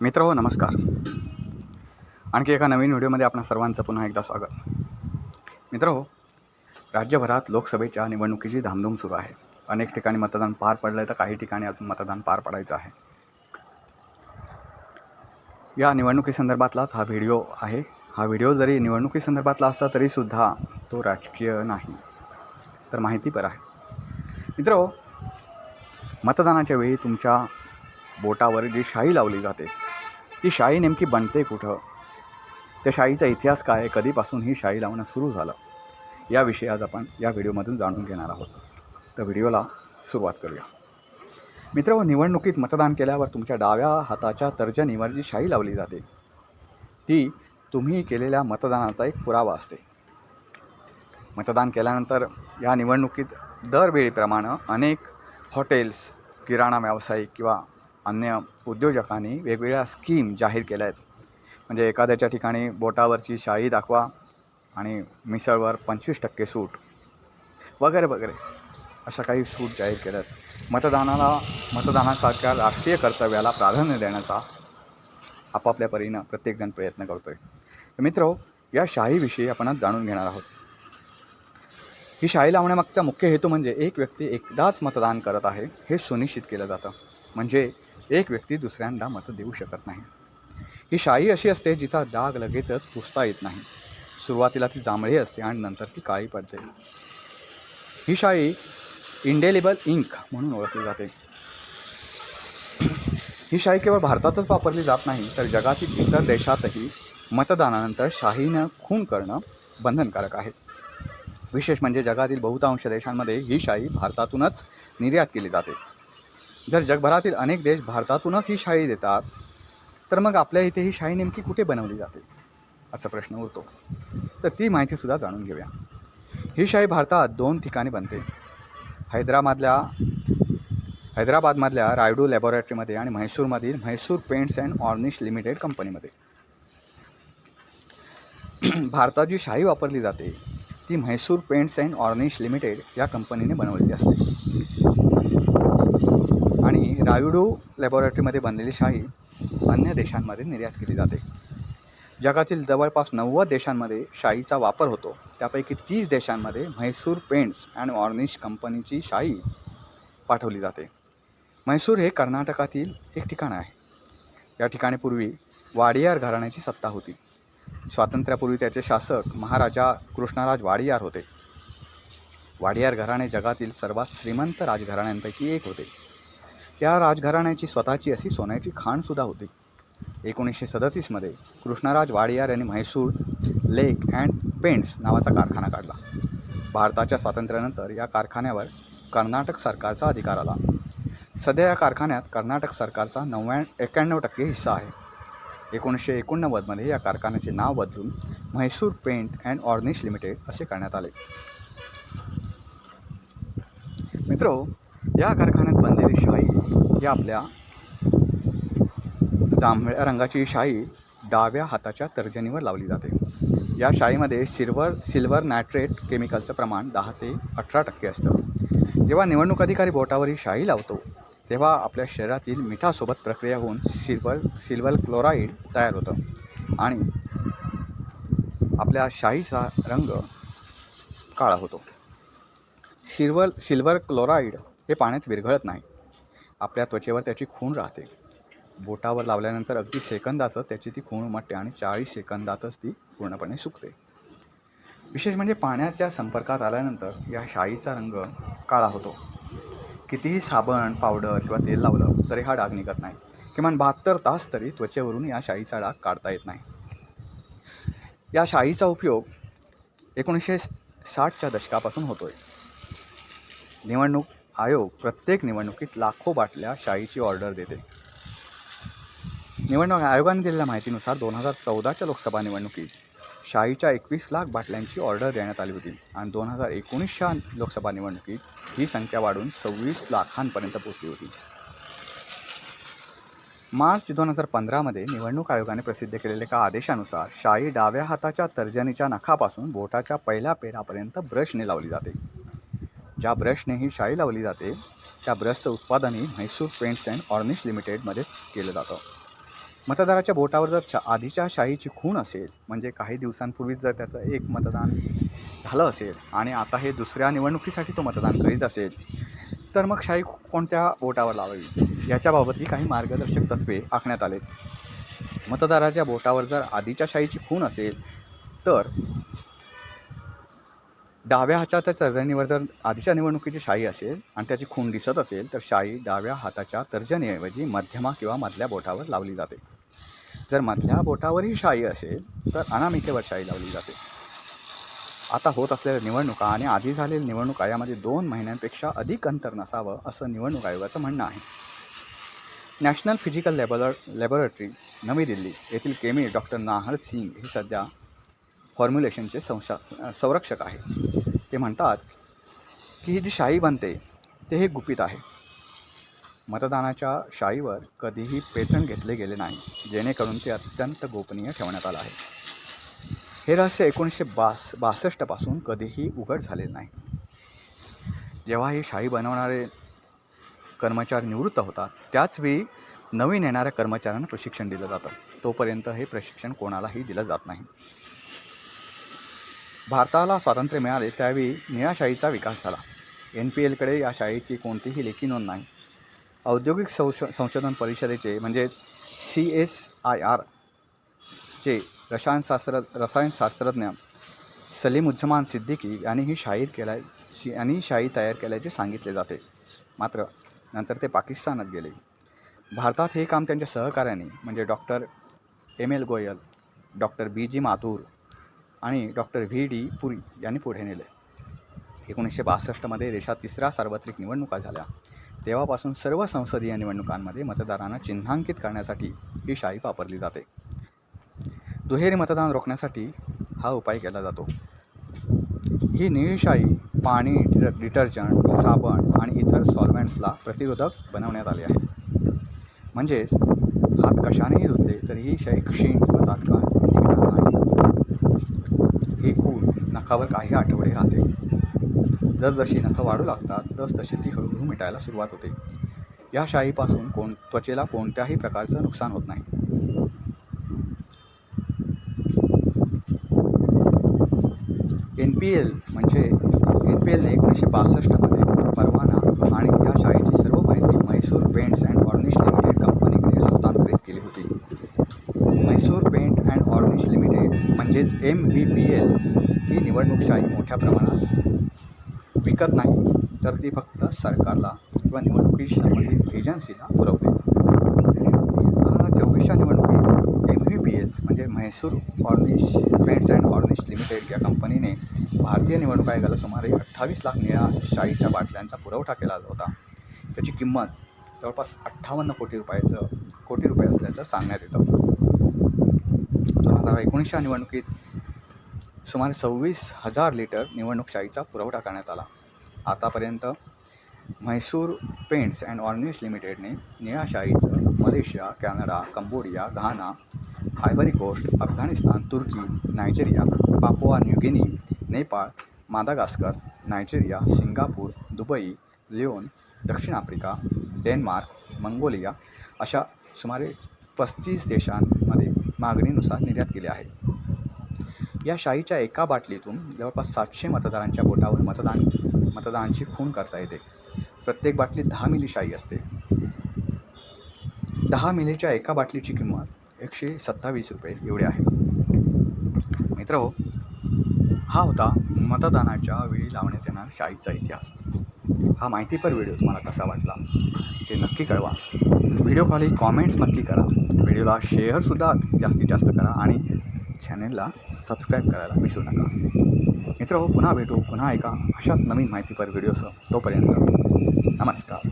मित्र हो नमस्कार. आणखी एका नवीन व्हिडिओमध्ये आपणा सर्वांचं पुन्हा एकदा स्वागत. मित्र हो राज्यभरात लोकसभेच्या निवडणुकीची धामधूम सुरू आहे. अनेक ठिकाणी मतदान पार पडलं आहे तर काही ठिकाणी अजून मतदान पार पडायचं आहे. या निवडणुकीसंदर्भातलाच हा व्हिडिओ आहे. हा व्हिडिओ जरी निवडणुकीसंदर्भातला असला तरीसुद्धा तो राजकीय नाही तर माहितीपर आहे. मित्र हो मतदानाच्या वेळी तुमच्या बोटावर जी शाई लावली जाते ती शाई नेमकी बनते कुठं? त्या शाईचा इतिहास काय आहे? कधीपासून ही शाई लावणं सुरू झालं? याविषयी आज आपण या व्हिडिओमधून जाणून घेणार आहोत. तर व्हिडिओला सुरुवात करूया. मित्र व निवडणुकीत मतदान केल्यावर तुमच्या डाव्या हाताच्या तर्जनीवर जी शाई लावली जाते ती तुम्ही केलेल्या मतदानाचा एक पुरावा असते. मतदान केल्यानंतर या निवडणुकीत दरवेळीप्रमाणे अनेक हॉटेल्स किराणा व्यावसायिक किंवा अन्य उद्योजकांनी वेगवेगळ्या स्कीम जाहीर केल्या आहेत. म्हणजे एखाद्याच्या ठिकाणी बोटावरची शाई दाखवा आणि मिसळवर पंचवीस टक्के सूट. वगैरे वगैरे. अशा काही सूट जाहीर केल्या आहेत. मतदानाला मतदानासारख्या राष्ट्रीय कर्तव्याला प्राधान्य देण्याचा आपापल्या परीनं प्रत्येकजण प्रयत्न करतो आहे मित्र या शाहीविषयी आपण आज जाणून घेणार आहोत. ही शाही लावण्यामागचा मुख्य हेतू म्हणजे एक व्यक्ती एकदाच मतदान करत आहे हे सुनिश्चित केलं जातं. म्हणजे एक व्यक्ती दुसऱ्यांदा मतं देऊ शकत नाही. ही शाई अशी असते जिचा डाग लगेचच पुसता येत नाही. सुरुवातीला ती जांभळी असते आणि नंतर ती काळी पडते. ही शाई इंडेलिबल इंक म्हणून ओळखली जाते. ही शाई केवळ भारतातच वापरली जात नाही तर जगातील इतर देशातही मतदानानंतर शाहीनं खून करणं बंधनकारक आहे. विशेष म्हणजे जगातील बहुतांश देशांमध्ये ही शाई भारतातूनच निर्यात केली जाते. जर जगभरातील अनेक देश भारतातूनच ही शाई देतात तर मग आपल्या इथे ही शाई नेमकी कुठे बनवली जाते? असा प्रश्न उरतो. तर ती माहितीसुद्धा जाणून घेऊया. ही शाई भारतात दोन ठिकाणी बनते. हैदराबादल्या हैदराबादमधल्या रायडू लॅबॉरेटरीमध्ये आणि म्हैसूरमधील Mysore paints and varnish limited कंपनीमध्ये. भारतात जी शाई वापरली जाते ती Mysore paints and varnish limited या कंपनीने बनवलेली असते. आणि रायुडू लॅबॉरेटरीमध्ये बनलेली शाई अन्य देशांमध्ये निर्यात केली जाते. जगातील जवळपास नव्वद देशांमध्ये शाईचा वापर होतो. त्यापैकी तीस देशांमध्ये म्हैसूर पेंट्स अँड ऑर्निश कंपनीची शाई पाठवली जाते. म्हैसूर हे कर्नाटकातील एक ठिकाण आहे. या ठिकाणी पूर्वी वाडियार घराण्याची सत्ता होती. स्वातंत्र्यापूर्वी त्याचे शासक महाराजा कृष्णराज वाडियार होते. वाडियार घराणे जगातील सर्वात श्रीमंत राजघराण्यांपैकी एक होते. या राजघराण्याची स्वतःची अशी सोन्याची खाणसुद्धा होती. एकोणीसशे सदतीसमध्ये कृष्णराज वाडियार यांनी म्हैसूर लेक अँड पेंट्स नावाचा कारखाना काढला. भारताच्या स्वातंत्र्यानंतर या कारखान्यावर कर्नाटक सरकारचा अधिकार आला. सध्या या कारखान्यात कर्नाटक सरकारचा नव्या एक्याण्णव टक्के हिस्सा आहे. एकोणीसशे एकोणनव्वदमध्ये या कारखान्याचे नाव बदलून Mysore paint and varnish limited असे करण्यात आले. मित्रो या कारखान्यात बनलेली शाई ही आपल्या जांभळ्या रंगाची शाई डाव्या हाताच्या तर्जनीवर लावली जाते. या शाईमध्ये सिल्वर सिल्वर नायट्रेट केमिकलचं प्रमाण दहा ते अठरा टक्के असतं. जेव्हा निवडणूक अधिकारी बोटावर ही शाई लावतो तेव्हा आपल्या शरीरातील मिठासोबत प्रक्रिया होऊन सिल्वर सिल्वर क्लोराईड तयार होतं आणि आपल्या शाईचा रंग काळा होतो. सिल्वर सिल्वर क्लोराईड हे पाण्यात विरघळत नाही. आपल्या त्वचेवर त्याची खूण राहते. बोटावर लावल्यानंतर अगदी सेकंदाचं त्याची ती खूण उमटते आणि चाळीस सेकंदातच ती पूर्णपणे सुकते. विशेष म्हणजे पाण्याच्या संपर्कात आल्यानंतर या शाळीचा रंग काळा होतो. कितीही साबण पावडर किंवा तेल लावलं तरी हा डाग निघत नाही. किमान बहात्तर तास तरी त्वचेवरून या शाईचा डाग काढता येत नाही. या शाईचा उपयोग एकोणीसशे साठच्या दशकापासून होतो आहे निवडणूक आयोग प्रत्येक निवडणुकीत लाखो बाटल्या शाईची ऑर्डर देते. निवडणूक आयोगाने दिलेल्या माहितीनुसार दोन हजार चौदाच्या लोकसभा निवडणुकीत शाईच्या एकवीस लाख बाटल्यांची ऑर्डर देण्यात आली होती आणि दोन हजार एकोणीसच्या लोकसभा निवडणुकीत ही संख्या वाढून सव्वीस लाखांपर्यंत पोहोचली होती. मार्च दोन हजार पंधरामध्ये निवडणूक आयोगाने प्रसिद्ध केलेल्या एका आदेशानुसार शाई डाव्या हाताच्या तर्जनीच्या नखापासून बोटाच्या पहिल्या पेरापर्यंत ब्रशने लावली जाते. ज्या ब्रशने ही शाई लावली जाते त्या ब्रशचं उत्पादनही म्हैसूर पेंट्स अँड ऑर्निश लिमिटेडमध्येच केलं जातं. मतदाराच्या बोटावर जर शा आधीच्या शाहीची खूण असेल म्हणजे काही दिवसांपूर्वीच जर त्याचं एक मतदान झालं असेल आणि आता हे दुसऱ्या निवडणुकीसाठी तो मतदान करीत असेल तर मग शाही कोणत्या बोटावर लावावी? याच्याबाबतही काही मार्गदर्शक तत्वे आखण्यात आलेत. मतदाराच्या बोटावर जर आधीच्या शाहीची खूण असेल तर डाव्या हाताच्या तर्जनीवर जर आधीच्या निवडणुकीची शाई असेल आणि त्याची खूण दिसत असेल तर शाई डाव्या हाताच्या तर्जनीऐवजी मध्यमा किंवा मधल्या बोटावर लावली जाते. जर मधल्या बोटावरही शाई असेल तर अनामिकेवर शाई लावली जाते. आता होत असलेल्या निवडणुका आणि आधी झालेल्या निवडणुका यामध्ये दोन महिन्यांपेक्षा अधिक अंतर नसावं असं निवडणूक आयोगाचं म्हणणं आहे. नॅशनल फिजिकल लॅबॉर लॅबॉरेटरी नवी दिल्ली येथील केमी डॉक्टर नाहर सिंग हे सध्या फॉर्म्युलेशनचे संशा संरक्षक आहे. ते म्हणतात की ही जी शाई बनते ते हे गुपित आहे. मतदानाच्या शाईवर कधीही पेटण घेतले गेले नाही जेणेकरून ते अत्यंत गोपनीय ठेवण्यात आलं आहे. हे रहस्य एकोणीसशे बास बासष्टपासून कधीही उघड झालेलं नाही. जेव्हा ही शाही बनवणारे कर्मचारी निवृत्त होतात त्याचवेळी नवीन येणाऱ्या कर्मचाऱ्यांना प्रशिक्षण दिलं जातं. तोपर्यंत हे प्रशिक्षण कोणालाही दिलं जात नाही. भारताला स्वातंत्र्य मिळाले त्यावेळी निळ्या विकास झाला. एन पी एलकडे या शाळेची कोणतीही लेखी नोंद नाही. औद्योगिक संश संशोधन परिषदेचे म्हणजे सी एस आय आर चे रसायनशास्त्र रसायनशास्त्रज्ञ सलीमुज्जमान सिद्दीकी यांनी ही शाहीर केल्या शि यांनी शाही तयार केल्याचे सांगितले जाते. मात्र नंतर ते पाकिस्तानात गेले. भारतात हे काम त्यांच्या सहकार्याने म्हणजे doctor M L Goyal doctor B G Mathur आणि डॉक्टर व्ही डी पुरी यांनी पुढे नेले. एकोणीसशे बासष्टमध्ये देशात तिसऱ्या सार्वत्रिक निवडणुका झाल्या. तेव्हापासून सर्व संसदीय निवडणुकांमध्ये मतदारांना चिन्हांकित करण्यासाठी ही शाई वापरली जाते. दुहेरी मतदान रोखण्यासाठी हा उपाय केला जातो. ही निळी शाई पाणी डिटर्जंट साबण आणि इतर सॉल्वेंट्सला प्रतिरोधक बनवण्यात आले आहे म्हणजेच हात कशानेही धुतले तरी ही शाई क्षीण किंवा तात्काळ निघणार नाही नखावर काही आठवडे राहते. जसजशी नखं वाढू लागतात तस तशी ती हळूहळू मिटायला सुरुवात होते. या शाईपासून कोण त्वचेला कोणत्याही प्रकारचं नुकसान होत नाही. एन पी एल म्हणजे एन पी एलने एकोणीसशे बासष्टमध्ये परवाना आणि या शाळेची सर्व माहिती Mysore paints and varnish limited कंपनीकडे हस्तांतरित केली होती Mysore paint and varnish limited म्हणजेच एम व्ही पी एल ही निवडणूकशाही मोठ्या प्रमाणात विकत नाही तर ती फक्त सरकारला किंवा निवडणुकीशी संबंधित एजन्सीला पुरवते. दोन हजार चोवीसच्या निवडणुकीत एम व्ही पी एल म्हणजे Mysore varnish paints and varnish limited या कंपनीने भारतीय निवडणूक आयोगाला सुमारे अठ्ठावीस लाख निळ्या शाईच्या बाटल्यांचा पुरवठा केला होता. त्याची किंमत जवळपास अठ्ठावन्न कोटी रुपयाचं कोटी रुपये असल्याचं सांगण्यात येतं. दोन हजार एकोणीसच्या निवडणुकीत सुमारे सव्वीस हजार लिटर निवडणूकशाहीचा पुरवठा करण्यात आला. आतापर्यंत म्हैसूर पेंट्स अँड ऑर्निश लिमिटेडने निळ्या Malaysia Canada Cambodia Ghana Ivory Coast Afghanistan तुर्की Nigeria Papua New Guinea Nepal Madagascar Nigeria Singapore Dubai Leone दक्षिण आफ्रिका डेन्मार्क मंगोलिया अशा सुमारे पस्तीस देशांत मागणीनुसार निर्यात केली आहे. या शाईच्या एका बाटलीतून जवळपास सातशे मतदारांच्या बोटावर मतदान मतदानाची खूण करता येते. प्रत्येक बाटलीत दहा मिली शाई असते. दहा मिलीच्या एका बाटलीची किंमत एकशे सत्तावीस रुपये एवढी आहे. मित्र हा होता मतदानाच्या वेळी लावण्यात येणार शाईचा इतिहास. हा माहितीपर व्हिडिओ तुम्हाला कसा वाटला ते नक्की कळवा. व्हिडिओ खाली कॉमेंट्स नक्की करा. व्हिडिओला शेअरसुद्धा जास्तीत जास्त करा आणि चॅनेलला सबस्क्राईब करायला विसरू नका. मित्र हो पुन्हा भेटू पुन्हा एका अशाच नवीन माहितीपर व्हिडिओसह तोपर्यंत नमस्कार.